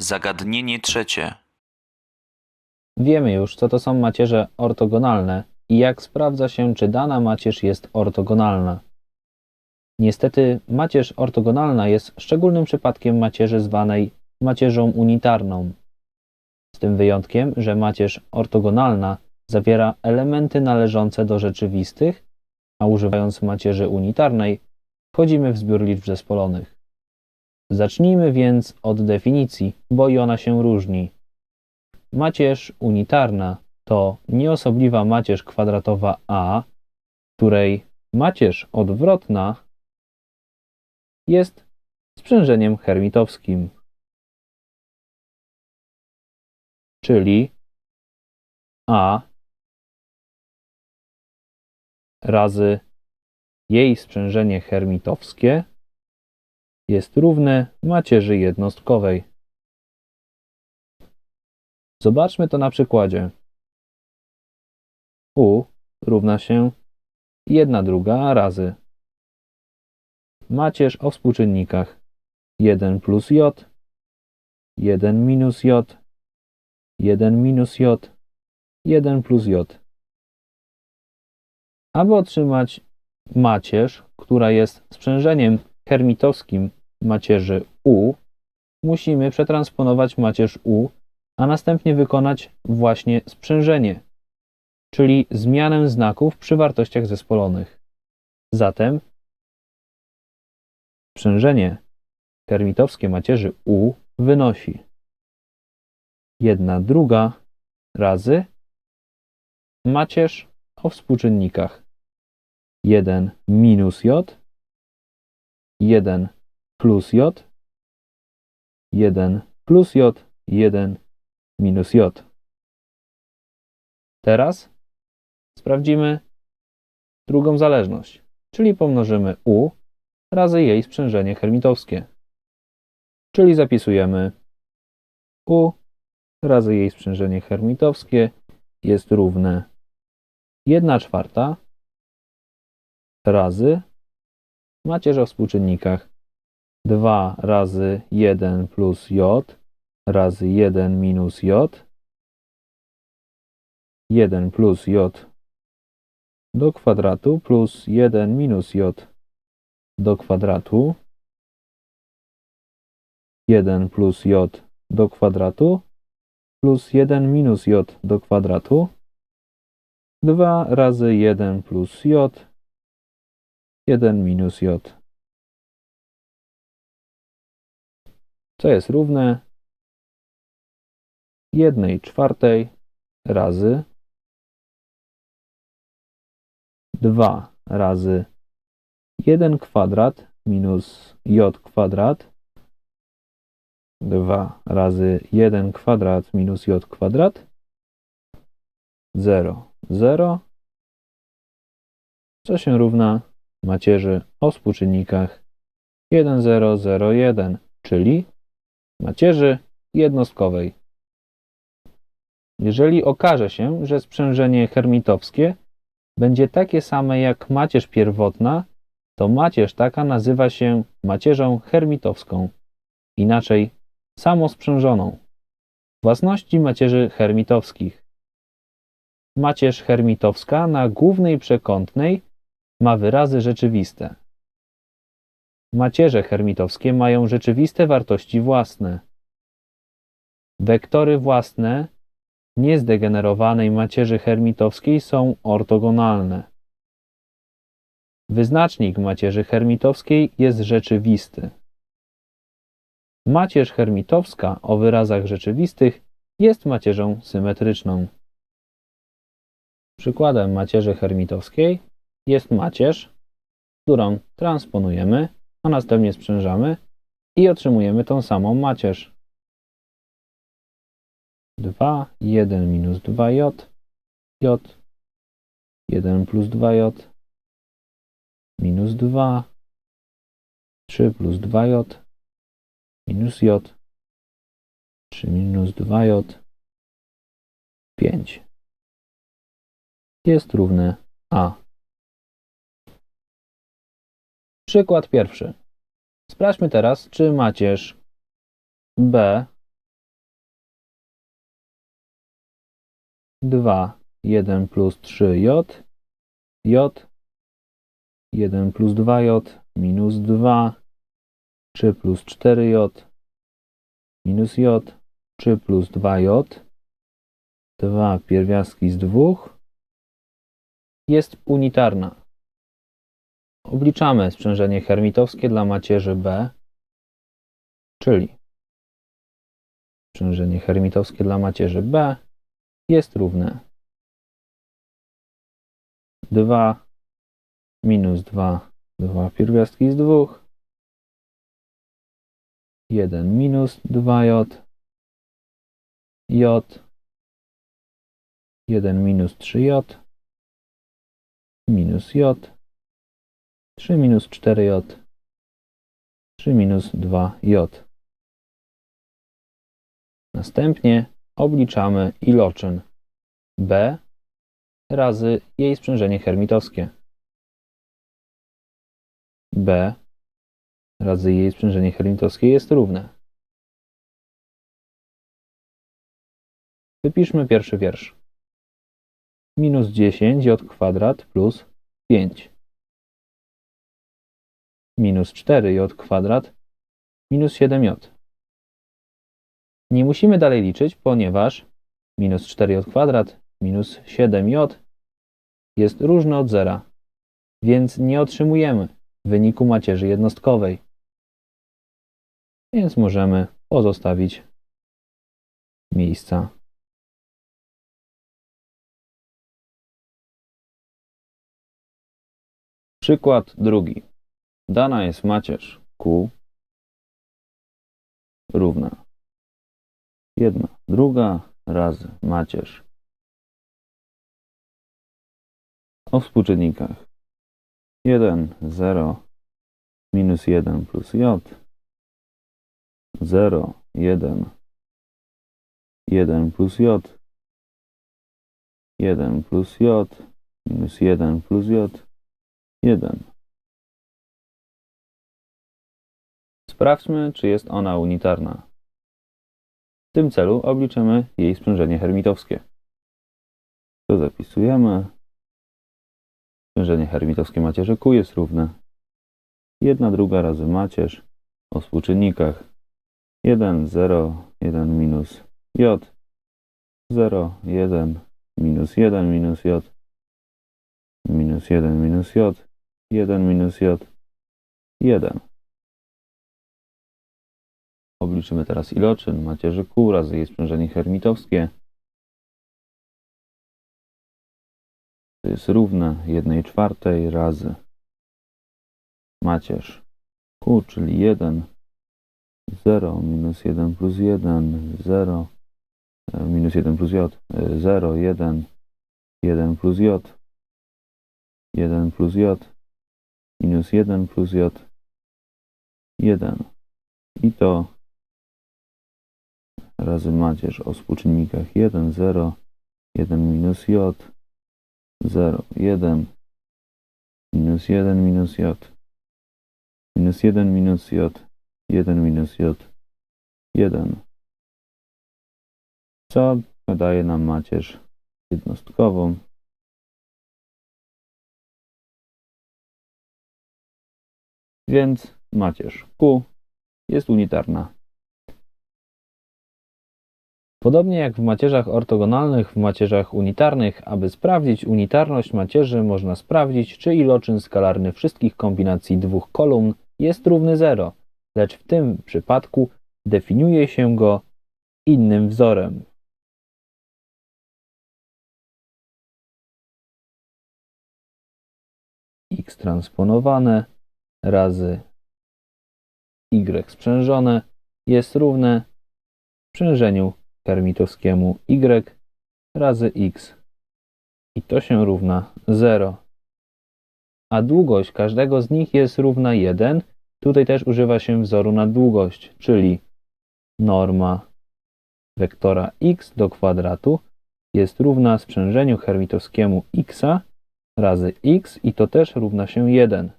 Zagadnienie trzecie. Wiemy już, co to są macierze ortogonalne i jak sprawdza się, czy dana macierz jest ortogonalna. Niestety, macierz ortogonalna jest szczególnym przypadkiem macierzy zwanej macierzą unitarną. Z tym wyjątkiem, że macierz ortogonalna zawiera elementy należące do rzeczywistych, a używając macierzy unitarnej, wchodzimy w zbiór liczb zespolonych. Zacznijmy więc od definicji, bo i ona się różni. Macierz unitarna to nieosobliwa macierz kwadratowa A, której macierz odwrotna jest sprzężeniem hermitowskim. Czyli A razy jej sprzężenie hermitowskie jest równe macierzy jednostkowej. Zobaczmy to na przykładzie. U równa się 1 druga razy macierz o współczynnikach 1 plus j, 1 minus j, 1 minus j, 1 plus j. Aby otrzymać macierz, która jest sprzężeniem hermitowskim macierzy U, musimy przetransponować macierz U, a następnie wykonać właśnie sprzężenie, czyli zmianę znaków przy wartościach zespolonych. Zatem sprzężenie hermitowskie macierzy U wynosi 1 druga razy macierz o współczynnikach 1 minus j, 1 plus j, 1 plus j, 1 minus j. Teraz sprawdzimy drugą zależność, czyli pomnożymy u razy jej sprzężenie hermitowskie. Czyli zapisujemy u razy jej sprzężenie hermitowskie jest równe 1 czwarta razy macierz o współczynnikach 2 razy 1 plus j razy 1 minus j. 1 plus j do kwadratu plus 1 minus j do kwadratu. 1 plus j do kwadratu plus 1 minus j do kwadratu. 2 razy 1 plus j. 1 minus j co jest równe 1 czwartej razy 2 razy 1 kwadrat minus j kwadrat 2 razy 1 kwadrat minus j kwadrat 0, 0 co się równa macierzy o współczynnikach? 1, 0, 0, 1, czyli macierzy jednostkowej. Jeżeli okaże się, że sprzężenie hermitowskie będzie takie same jak macierz pierwotna, to macierz taka nazywa się macierzą hermitowską, inaczej samosprzężoną. Własności macierzy hermitowskich. Macierz hermitowska na głównej przekątnej ma wyrazy rzeczywiste. Macierze hermitowskie mają rzeczywiste wartości własne. Wektory własne niezdegenerowanej macierzy hermitowskiej są ortogonalne. Wyznacznik macierzy hermitowskiej jest rzeczywisty. Macierz hermitowska o wyrazach rzeczywistych jest macierzą symetryczną. Przykładem macierzy hermitowskiej jest macierz, którą transponujemy, a następnie sprzężamy i otrzymujemy tą samą macierz. 2, 1 minus 2j, j, 1 plus 2j, minus 2, 3 plus 2j, minus j, 3 minus 2j, 5 jest równe a. Przykład pierwszy. Sprawdźmy teraz, czy macierz B 2, 1 plus 3j, j 1 plus 2j minus 2, 3 plus 4j minus j, 3 plus 2j, 2 pierwiastki z 2 jest unitarna. Obliczamy sprzężenie hermitowskie dla macierzy B, czyli sprzężenie hermitowskie dla macierzy B jest równe 2 minus 2, 2 pierwiastki z 2, 1 minus 2j, j, 1 minus 3j, minus j, 3 minus 4j, 3 minus 2j. Następnie obliczamy iloczyn B razy jej sprzężenie hermitowskie. B razy jej sprzężenie hermitowskie jest równe. Wypiszmy pierwszy wiersz. Minus 10 j kwadrat plus 5 minus 4j kwadrat minus 7j. Nie musimy dalej liczyć, ponieważ minus 4j kwadrat minus 7j jest różny od zera, więc nie otrzymujemy wyniku macierzy jednostkowej. Więc możemy pozostawić miejsca. Przykład drugi. Dana jest macierz Q równa 1 druga razy macierz o współczynnikach. 1, 0, minus 1 plus j. 0, 1, 1 plus j. 1 plus j minus 1 plus j. 1 Sprawdźmy, czy jest ona unitarna. W tym celu obliczymy jej sprzężenie hermitowskie. To zapisujemy. Sprzężenie hermitowskie macierzy Q jest równe 1 druga razy macierz o współczynnikach 1, 0, 1 minus j, 0, 1 minus 1 minus j, minus 1 minus j, 1 minus j, 1. Obliczymy teraz iloczyn macierzy Q razy jej sprzężenie hermitowskie. To jest równe 1 czwartej razy macierz Q, czyli 1, 0, minus 1 plus 1, 0, minus 1 plus j, 0, 1, 1 plus j, 1 plus j, minus 1 plus j, 1. I to razy macierz o współczynnikach 1, 0, 1 minus j, 0, 1, minus 1 minus j, minus 1 minus j, 1 minus j, 1, co daje nam macierz jednostkową. Więc macierz Q jest unitarna. Podobnie jak w macierzach ortogonalnych, w macierzach unitarnych, aby sprawdzić unitarność macierzy, można sprawdzić, czy iloczyn skalarny wszystkich kombinacji dwóch kolumn jest równy 0, lecz w tym przypadku definiuje się go innym wzorem. x transponowane razy y sprzężone jest równe sprzężeniu hermitowskiemu y razy x. I to się równa 0. A długość każdego z nich jest równa 1. Tutaj też używa się wzoru na długość, czyli norma wektora x do kwadratu jest równa sprzężeniu hermitowskiemu x razy x i to też równa się 1.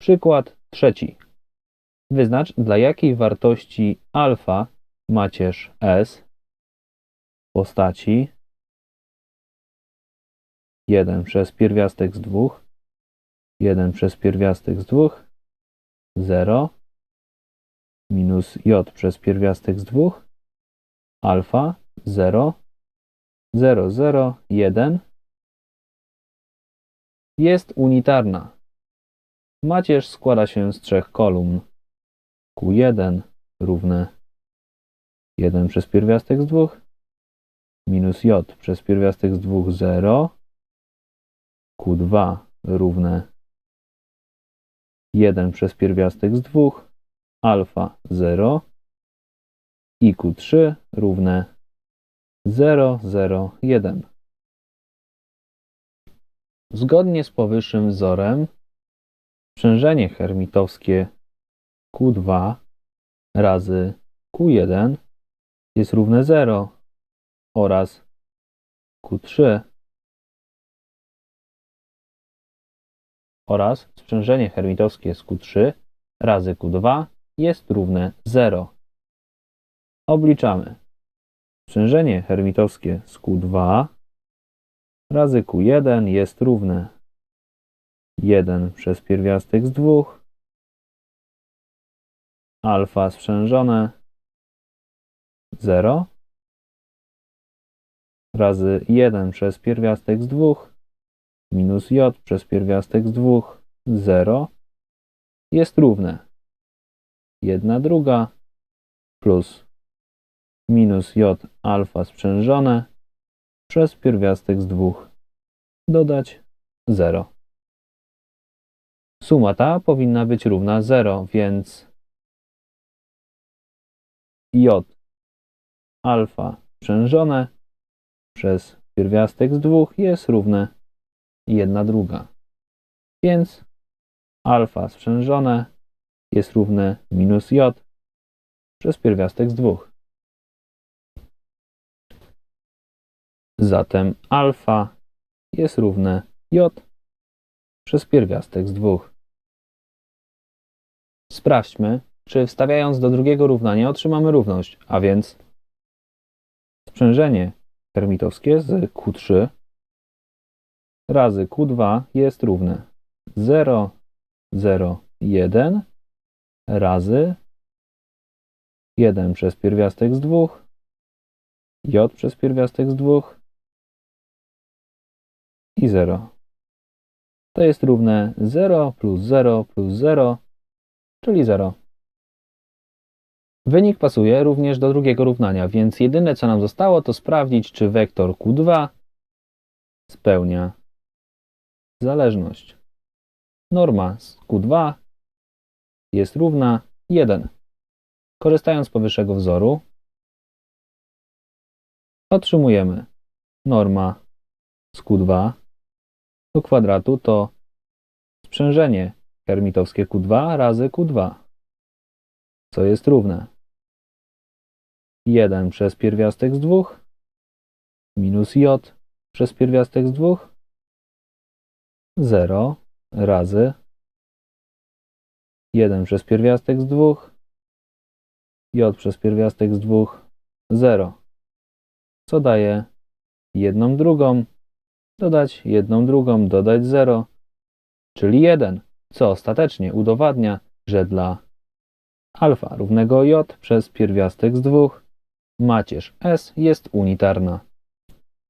Przykład trzeci. Wyznacz, dla jakiej wartości alfa macierz S postaci 1 przez pierwiastek z 2, 1 przez pierwiastek z 2, 0, minus j przez pierwiastek z 2, alfa 0, 0, 0, 1 jest unitarna. Macierz składa się z trzech kolumn. Q1 równe 1 przez pierwiastek z 2 minus j przez pierwiastek z 2 0 Q2 równe 1 przez pierwiastek z 2 alfa 0 i Q3 równe 0, 0, 1. Zgodnie z powyższym wzorem sprzężenie hermitowskie Q2 razy Q1 jest równe 0 oraz Q3 oraz sprzężenie hermitowskie z Q3 razy Q2 jest równe 0. Obliczamy. Sprzężenie hermitowskie z Q2 razy Q1 jest równe 1 przez pierwiastek z 2 alfa sprzężone. 0 razy 1 przez pierwiastek z 2 minus j przez pierwiastek z 2 0 jest równe. 1 druga plus minus j alfa sprzężone przez pierwiastek z 2 dodać 0. Suma ta powinna być równa 0, więc j alfa sprzężone przez pierwiastek z 2 jest równe 1 druga. Więc alfa sprzężone jest równe minus j przez pierwiastek z 2. Zatem alfa jest równe j przez pierwiastek z 2. Sprawdźmy, czy wstawiając do drugiego równania otrzymamy równość, a więc sprzężenie hermitowskie z Q3 razy Q2 jest równe 0, 0, 1 razy 1 przez pierwiastek z 2 j przez pierwiastek z 2 i 0. To jest równe 0 plus 0 plus 0, czyli 0. Wynik pasuje również do drugiego równania, więc jedyne co nam zostało to sprawdzić, czy wektor Q2 spełnia zależność. Norma z Q2 jest równa 1. Korzystając z powyższego wzoru, otrzymujemy norma z Q2 do kwadratu to sprzężenie hermitowskie Q2 razy Q2, co jest równe 1 przez pierwiastek z 2 minus j przez pierwiastek z 2 0 razy 1 przez pierwiastek z 2 j przez pierwiastek z 2 0, co daje jedną drugą, dodać jedną drugą, dodać 0, czyli 1, co ostatecznie udowadnia, że dla alfa równego j przez pierwiastek z 2 macierz S jest unitarna.